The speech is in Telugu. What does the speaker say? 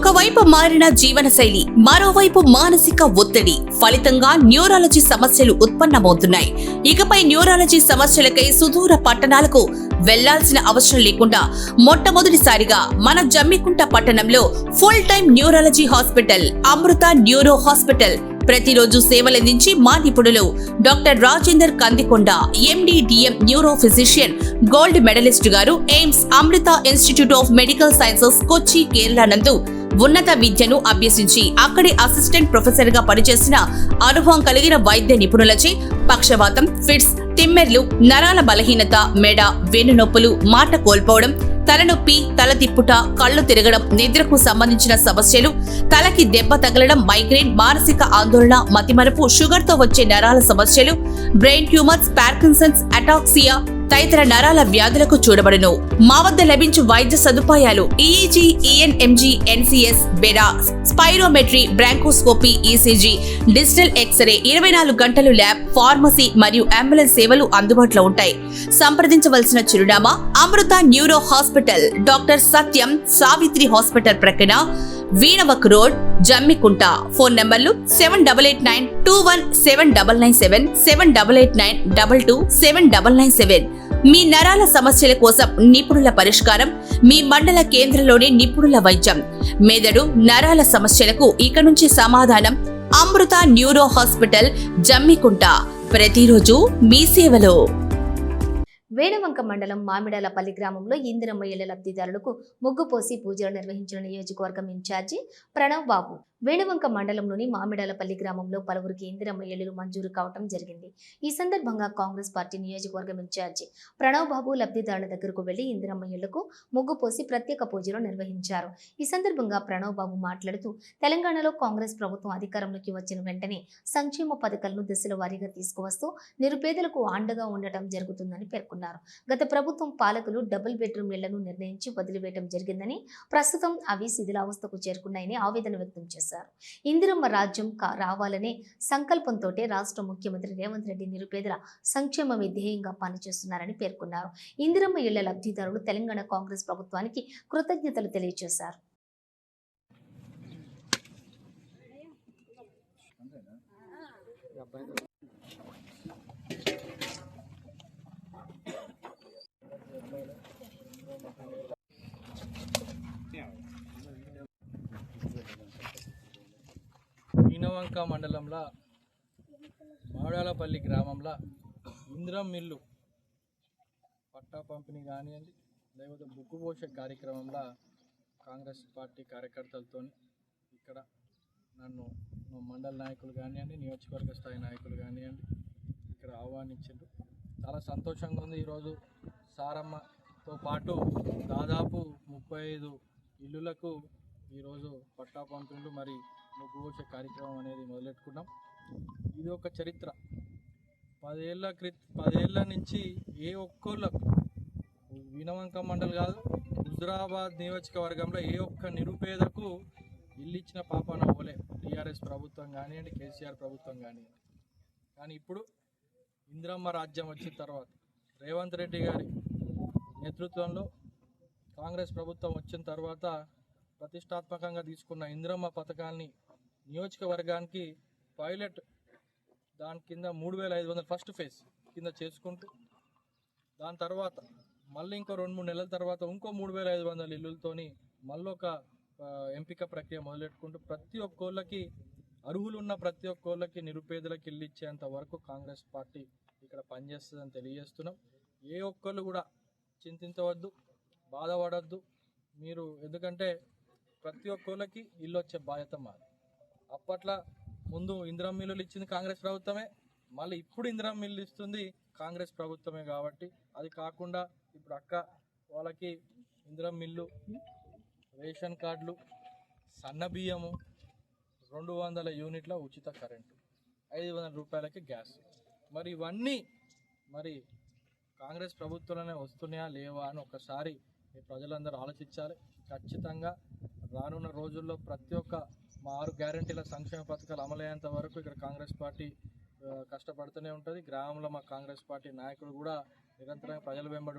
ఒకవైపు మారిన జీవనశైలి మరోవైపు మానసిక ఒత్తిడి. ఫలితంగా న్యూరాలజీ సమస్యలు ఉత్పన్నమవుతున్నాయి. ఇకపై న్యూరాలజీ సమస్యలకై సుదూర పట్టణాలకు వెళ్ళాల్సిన అవసరం లేకుండా మొట్టమొదటిసారిగా మన జమ్మికుంట పట్టణంలో full time neurology hospital Amrita neuro hospital ప్రతిరోజు సేవలందించి మా నిపుణులు doctor Rajender Kandikonda MD DM neuro physician gold medalist గారు AIMS Amrita institute of medical sciences Kochi Kerala నందు ఉన్నత విద్యను అభ్యసించి అక్కడి అసిస్టెంట్ ప్రొఫెసర్గా పనిచేసిన అనుభవం కలిగిన వైద్య నిపుణులచే పక్షవాతం ఫిట్స్ తిమ్మెర్లు నరాల బలహీనత మెడ వెన్నునొప్పులు మాట కోల్పోవడం తలనొప్పి తల తిప్పుట కళ్ళు తిరగడం నిద్రకు సంబంధించిన సమస్యలు తలకి దెబ్బ తగలడం మైగ్రేన్ మానసిక ఆందోళన మతిమరపు షుగర్తో వచ్చే నరాల సమస్యలు బ్రెయిన్ ట్యూమర్స్ పార్కిన్సన్స్ అటాక్సియా తదితర నరాల వ్యాధులకు చూడబడును. మా వద్ద లభించు వైద్య సదుపాయాలు EEG ENMG NCS బెడా spirometry bronchoscopy ECG digital x-ray ఇరవై నాలుగు గంటలు ల్యాబ్ ఫార్మసీ మరియు అంబులెన్స్ సేవలు అందుబాటులో ఉంటాయి. సంప్రదించవలసిన చిరునామా Amrita neuro hospital doctor Satyam Savitri hospital ప్రక్కన వీణవక్ రోడ్ జమ్మికుంట. ఫోన్ నెంబర్లు seven double eight nine two one seven double nine seven seven double eight nine double two seven double nine seven. మీ నరాల సమస్యల కోసం నిపుణుల పరిష్కారం మీ మండల కేంద్రంలోని నిపుణుల వైద్యం. మెదడు నరాల సమస్యలకు ఇక నుంచి సమాధానం అమృత న్యూరో హాస్పిటల్ జమ్మికుంట. ప్రతిరోజు మీ సేవలో. వేణవంక మండలం మామిడాలపల్లి గ్రామంలో ఇందిరమ్మ ఇళ్ళ లబ్ధిదారులకు ముగ్గు పోసి పూజలు నిర్వహించిన నియోజకవర్గం ఇన్ఛార్జి ప్రణవ్ బాబు. వేణవంక మండలంలోని మామిడాలపల్లి గ్రామంలో పలువురికి ఇందిరమ్మ ఇళ్ళు మంజూరు కావటం జరిగింది. ఈ సందర్భంగా కాంగ్రెస్ పార్టీ నియోజకవర్గం ఇన్ఛార్జి ప్రణవ్ బాబు లబ్ధిదారుల దగ్గరకు వెళ్ళి ఇందిరమ్మ ఇళ్ళకు ముగ్గు పోసి ప్రత్యేక పూజలు నిర్వహించారు. ఈ సందర్భంగా ప్రణవ్ బాబు మాట్లాడుతూ తెలంగాణలో కాంగ్రెస్ ప్రభుత్వం అధికారంలోకి వచ్చిన వెంటనే సంక్షేమ పథకాలను దశల వారీగా తీసుకువస్తూ నిరుపేదలకు అండగా ఉండటం జరుగుతుందని పేర్కొన్నారు. గత ప్రభుత్వం పాలకులు డబుల్ బెడ్రూమ్ ఇళ్ళను నిర్ణయించి వదిలివేయడం జరిగిందని ప్రస్తుతం అవి శిథిలావస్థకు చేరుకున్నాయని ఆవేదన వ్యక్తం చేశారు. ఇందిరమ్మ రాజ్యం రావాలనే సంకల్పంతో రాష్ట్ర ముఖ్యమంత్రి రేవంత్ రెడ్డి నిరుపేదల సంక్షేమమే ధ్యేయంగా పనిచేస్తున్నారని పేర్కొన్నారు. ఇందిరమ్మ ఇళ్ళ లబ్ధిదారులు తెలంగాణ కాంగ్రెస్ ప్రభుత్వానికి కృతజ్ఞతలు తెలియజేశారు. ఈనవంక మండలంలో మావిడాలపల్లి గ్రామంలో ఇంద్రం మిల్లు పట్టా పంపిణీ కానివ్వండి లేకపోతే బుక్కు పోసే కార్యక్రమంలో కాంగ్రెస్ పార్టీ కార్యకర్తలతో ఇక్కడ నన్ను మండల నాయకులు కానివ్వండి నియోజకవర్గ స్థాయి నాయకులు కానివ్వండి ఇక్కడ ఆహ్వానించారు చాలా సంతోషంగా ఉంది ఈరోజు సారమ్మతో పాటు దాదాపు ముప్పై ఐదు ఇల్లులకు ఈరోజు పట్టా పంపిణీలు మరి ముగ్గు పోసే కార్యక్రమం అనేది మొదలెట్టుకున్నాం. ఇది ఒక చరిత్ర. పదేళ్ళ క్రిత్ పదేళ్ళ నుంచి ఏ ఒక్కళ్ళకు వినవంక మండలి కాదు హుజురాబాద్ నియోజకవర్గంలో ఏ ఒక్క నిరుపేదకు ఇల్లు ఇచ్చిన పాపన పోలే టీఆర్ఎస్ ప్రభుత్వం కానివ్వండి కేసీఆర్ ప్రభుత్వం కానివ్వండి. కానీ ఇప్పుడు ఇందిరమ్మ రాజ్యం వచ్చిన తర్వాత రేవంత్ రెడ్డి గారి నేతృత్వంలో కాంగ్రెస్ ప్రభుత్వం వచ్చిన తర్వాత ప్రతిష్టాత్మకంగా తీసుకున్న ఇందిరమ్మ పథకాన్ని నియోజకవర్గానికి పైలట్ దాని కింద మూడు వేల ఐదు వందలు ఫస్ట్ ఫేజ్ కింద చేసుకుంటూ దాని తర్వాత మళ్ళీ ఇంకో రెండు మూడు నెలల తర్వాత ఇంకో మూడు వేల ఐదు వందల ఇల్లులతోని మళ్ళీ ఒక ఎంపిక ప్రక్రియ మొదలెట్టుకుంటూ ప్రతి ఒక్కోళ్ళకి అర్హులున్న ప్రతి ఒక్కోళ్ళకి నిరుపేదలకు ఇల్లు ఇచ్చేంత వరకు కాంగ్రెస్ పార్టీ ఇక్కడ పనిచేస్తుందని తెలియజేస్తున్నాం. ఏ ఒక్కళ్ళు కూడా చింతించవద్దు బాధపడద్దు. మీరు ఎందుకంటే ప్రతి ఒక్కళ్ళకి ఇల్లు వచ్చే బాధ్యత మాది. అప్పట్లో ముందు ఇందిరా మిల్లులు ఇచ్చింది కాంగ్రెస్ ప్రభుత్వమే మళ్ళీ ఇప్పుడు ఇందిరా మిల్లు ఇస్తుంది కాంగ్రెస్ ప్రభుత్వమే కాబట్టి అది కాకుండా ఇప్పుడు అక్క వాళ్ళకి ఇందిరా మిల్లు రేషన్ కార్డులు సన్న బియ్యము రెండు వందల యూనిట్ల ఉచిత కరెంటు ఐదు వందల రూపాయలకి గ్యాస్. మరి ఇవన్నీ మరి కాంగ్రెస్ ప్రభుత్వంలోనే వస్తున్నాయా లేవా అని ఒకసారి మీ ప్రజలందరూ ఆలోచించాలి. ఖచ్చితంగా రానున్న రోజుల్లో ప్రతి ఒక్క మా ఆరు గ్యారంటీల సంక్షేమ పథకాలు అమలయ్యేంత వరకు ఇక్కడ కాంగ్రెస్ పార్టీ కష్టపడుతూనే ఉంటుంది. గ్రామంలో మా కాంగ్రెస్ పార్టీ నాయకులు కూడా నిరంతరంగా ప్రజల వెంబడి